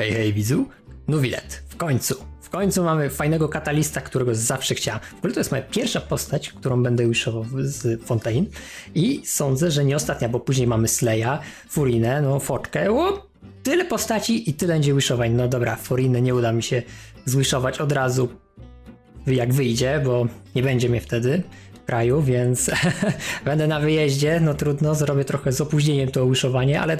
Hej, hej, widzu. Nuwilet, w końcu. W końcu mamy fajnego katalista, którego zawsze chciałem. W ogóle to jest moja pierwsza postać, którą będę wishował z Fontaine. I sądzę, że nie ostatnia, bo później mamy Sleya, Furinę, no Foczkę. O, tyle postaci i tyle będzie wishowań. No dobra, Furinę nie uda mi się zwishować od razu, jak wyjdzie, bo nie będzie mnie wtedy w kraju, więc będę na wyjeździe. No trudno, zrobię trochę z opóźnieniem to wishowanie, ale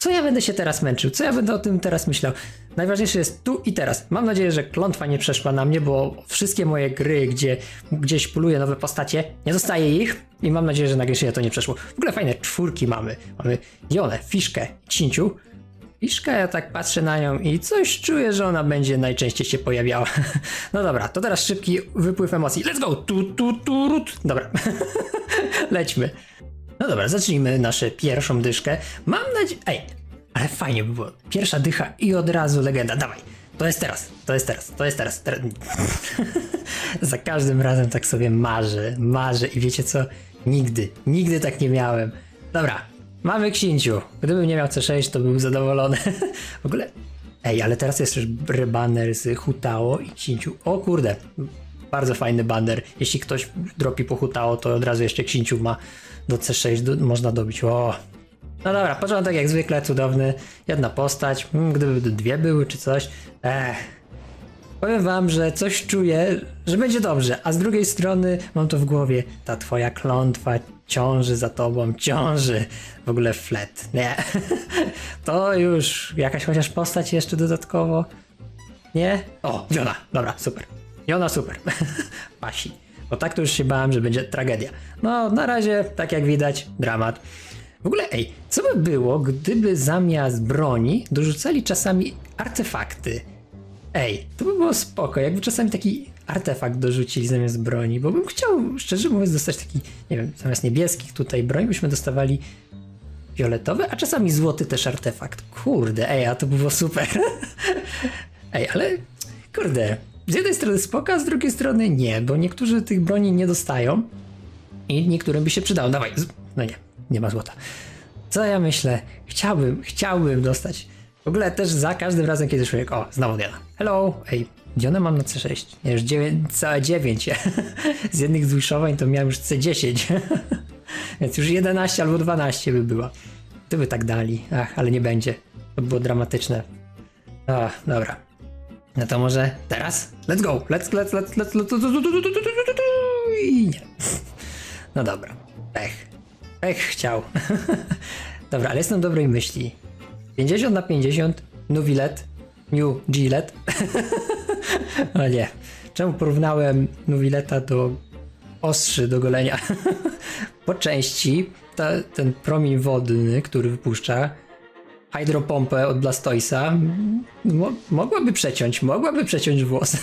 co ja będę się teraz męczył? Co ja będę o tym teraz myślał? Najważniejsze jest tu i teraz. Mam nadzieję, że klątwa nie przeszła na mnie, bo wszystkie moje gry, gdzie gdzieś poluję nowe postacie, nie dostaję ich i mam nadzieję, że na Genshinie to nie przeszło. W ogóle fajne czwórki mamy. Mamy Dionę, Fiszkę, Księciu. Fiszka, ja tak patrzę na nią i coś czuję, że ona będzie najczęściej się pojawiała. No dobra, to teraz szybki wypływ emocji. Let's go! Tu, tu, tu, rut. Dobra, lećmy. No dobra, zacznijmy naszą pierwszą dyszkę. Mam nadzieję... Ej, ale fajnie by było. Pierwsza dycha i od razu legenda. Dawaj, to jest teraz, to jest teraz, to jest teraz. Za każdym razem tak sobie marzę, marzę i wiecie co? Nigdy, nigdy tak nie miałem. Dobra, mamy księciu. Gdybym nie miał C6, to bym zadowolony. W ogóle... Ej, ale teraz jest już banner z Hutao i księciu. O kurde, bardzo fajny banner. Jeśli ktoś dropi po Hutao, to od razu jeszcze księciu ma do C6 do, można dobić. O. No dobra, początek jak zwykle cudowny. Jedna postać. Hmm, gdyby dwie były czy coś. Ech. Powiem wam, że coś czuję, że będzie dobrze, a z drugiej strony mam to w głowie. Ta twoja klątwa ciąży za tobą, ciąży. W ogóle flet. Nie. To już jakaś chociaż postać jeszcze dodatkowo. Nie? O, Jona. Dobra, super. Jona super. Pasi. Bo tak to już się bałem, że będzie tragedia. No, na razie, tak jak widać, dramat. W ogóle, ej, co by było, gdyby zamiast broni dorzucali czasami artefakty? Ej, to by było spoko, jakby czasami taki artefakt dorzucili zamiast broni, bo bym chciał, szczerze mówiąc, dostać taki, nie wiem, zamiast niebieskich tutaj broń, byśmy dostawali fioletowy, a czasami złoty też artefakt. Kurde, ej, a to by było super. ej, ale kurde, z jednej strony spoko, a z drugiej strony nie, bo niektórzy tych broni nie dostają i niektórym by się przydało. Dawaj, no nie, nie ma złota. Co ja myślę? Chciałbym, chciałbym dostać. W ogóle też za każdym razem, kiedy człowiek. O, znowu Diana. Hello! Ej, Dionę mam na C6. Nie, już 9, całe 9. Z jednych zwiszowań to miałem już C10. Więc już 11 albo 12 by była. Gdyby tak dali. Ach, ale nie będzie. To by było dramatyczne. Ach, dobra. No to może teraz? Let's go! Let's, let's, let's, let's, let's, let's, nie. No dobra. Pech. Pech chciał. dobra, ale jestem dobrej myśli. 50 na 50, Nuwilet, New Gillette. o nie. Czemu porównałem Nuwileta do ostrzy do golenia? po części ta, ten promień wodny, który wypuszcza, hydropompę od Blastoisa, mo- mogłaby przeciąć, mogłaby przeciąć włos.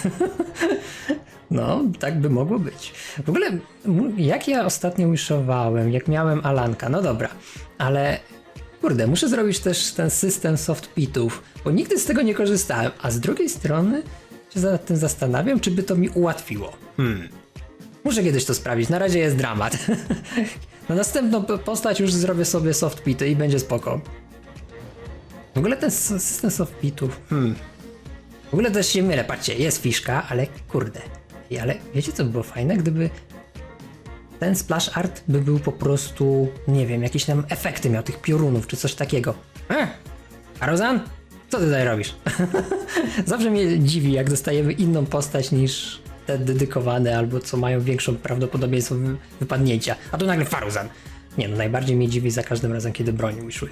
No, tak by mogło być. W ogóle, jak ja ostatnio wishowałem, jak miałem Alanka, no dobra, ale kurde, muszę zrobić też ten system soft pitów, bo nigdy z tego nie korzystałem, a z drugiej strony się nad tym zastanawiam, czy by to mi ułatwiło. Hmm. Muszę kiedyś to sprawdzić, na razie jest dramat. Na następną postać już zrobię sobie soft pity i będzie spoko. W ogóle ten system soft pitów, hmm. W ogóle też się mylę, patrzcie, jest fiszka, ale kurde. Ej, Ale wiecie co by było fajne, gdyby ten splash art by był po prostu, nie wiem, jakieś tam efekty miał tych piorunów czy coś takiego. Eh, Arozan? Co ty tutaj robisz? Zawsze mnie dziwi, jak dostajemy inną postać niż te dedykowane, albo co mają większą prawdopodobieństwo wy- wypadnięcia. A tu nagle Faruzan. Nie no, najbardziej mnie dziwi za każdym razem, kiedy broń wiszuję.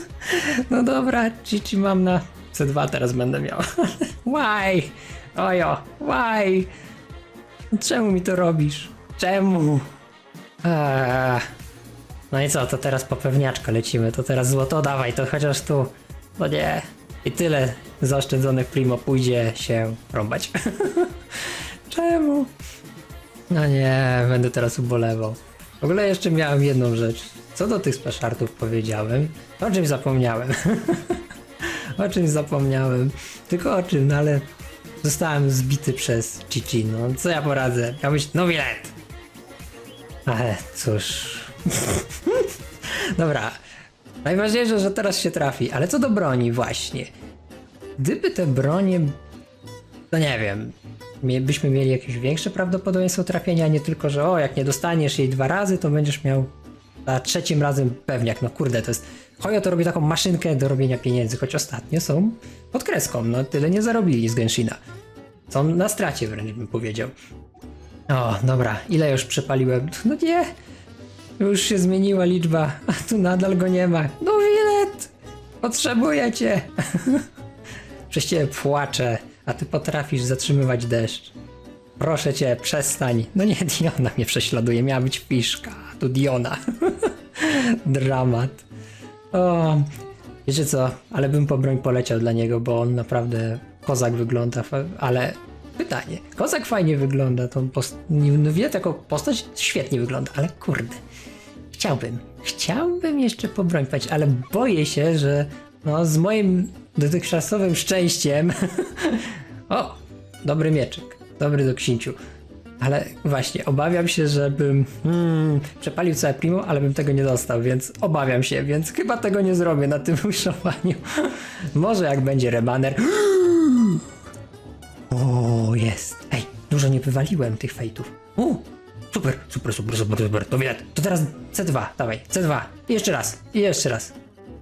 No dobra, Cici mam na C2 teraz będę miał. Why? Ojo, why? Czemu mi to robisz? Czemu? Eee. No i co, to teraz po pewniaczkę lecimy, to teraz złoto dawaj, to chociaż tu. No nie. I tyle. zaoszczędzone w Primo pójdzie się rąbać. Czemu? No nie, będę teraz ubolewał. W ogóle jeszcze miałem jedną rzecz. Co do tych splaszartów powiedziałem, o czymś zapomniałem. o czymś zapomniałem. Tylko o czym, no ale zostałem zbity przez Cici. No co ja poradzę? Miał być no bilet. Ale cóż. Dobra. Najważniejsze, że teraz się trafi. Ale co do broni, właśnie. Gdyby te bronie. No nie wiem. Byśmy mieli jakieś większe prawdopodobieństwo trafienia, nie tylko, że o, jak nie dostaniesz jej dwa razy, to będziesz miał za trzecim razem pewniak. No kurde, to jest. Hojo to robi taką maszynkę do robienia pieniędzy, choć ostatnio są pod kreską. No tyle nie zarobili z Genshina. Są na stracie wręcz bym powiedział. O, dobra, ile już przepaliłem? No nie, już się zmieniła liczba, a tu nadal go nie ma. No Wilet! Potrzebuję cię! Przez ciebie płaczę, a ty potrafisz zatrzymywać deszcz. Proszę cię, przestań. No nie, Diona mnie prześladuje, miała być Fiszka, tu Diona. Dramat. O, wiecie co, ale bym po broń poleciał dla niego, bo on naprawdę kozak wygląda, ale pytanie, kozak fajnie wygląda, to post- no wie, jako postać świetnie wygląda, ale kurde, chciałbym, chciałbym jeszcze po broń polecieć, ale boję się, że no z moim dotychczasowym szczęściem, o, dobry mieczyk, dobry do księciu. Ale właśnie, obawiam się, żebym hmm, przepalił całe primo, ale bym tego nie dostał, więc obawiam się, więc chyba tego nie zrobię na tym uszowaniu. Może jak będzie rebaner. O, jest. Ej, dużo nie wywaliłem tych fejtów. O, super, super, super, super, super. To widać. To teraz C2, dawaj, C2. I jeszcze raz, i jeszcze raz.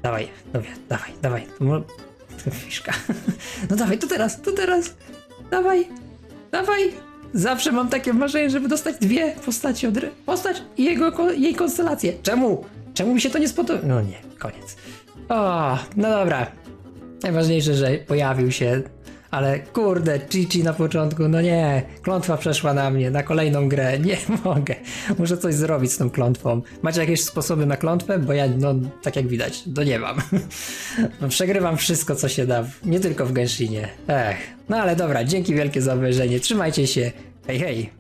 Dawaj, dobra, dawaj, dawaj. To Fiszka. No dawaj, to teraz, to teraz. Dawaj, dawaj. Zawsze mam takie marzenie, żeby dostać dwie postaci od Postać i jego, jej konstelację. Czemu? Czemu mi się to nie spodoba? No nie, koniec. O, no dobra. Najważniejsze, że pojawił się, ale kurde, Chichi na początku, no nie, klątwa przeszła na mnie, na kolejną grę, nie mogę, muszę coś zrobić z tą klątwą. Macie jakieś sposoby na klątwę? Bo ja, no, tak jak widać, to nie mam. No, przegrywam wszystko, co się da, nie tylko w Genshinie. Ech, no ale dobra, dzięki wielkie za obejrzenie, trzymajcie się, hej hej!